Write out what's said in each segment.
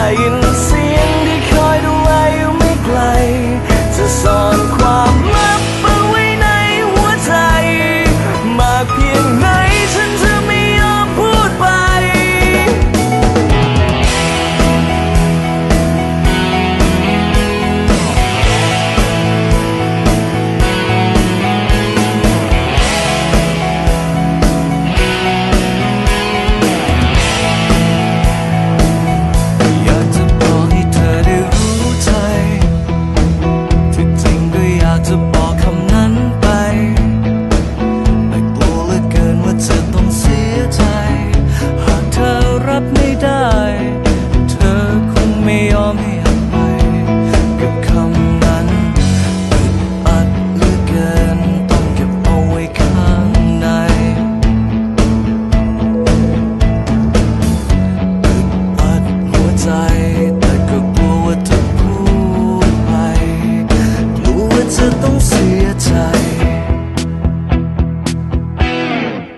ๆ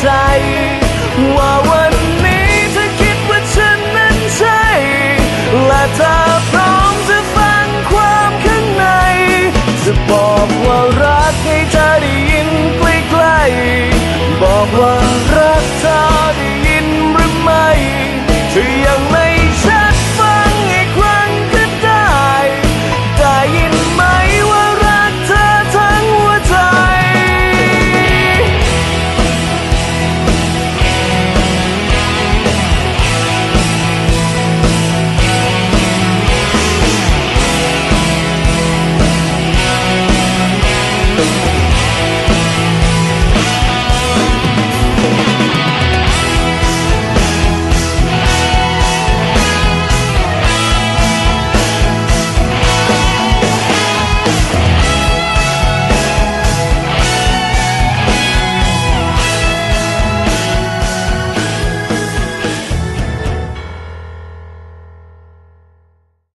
ใจ ว่าวันนี้เธอคิดว่าฉันนั้นใช่ และเธอพร้อมจะฟังความข้างใน จะบอกว่ารักให้เธอได้ยินใกล้ๆบอกว่ารักเธอได้ยินหรือไม่เธอ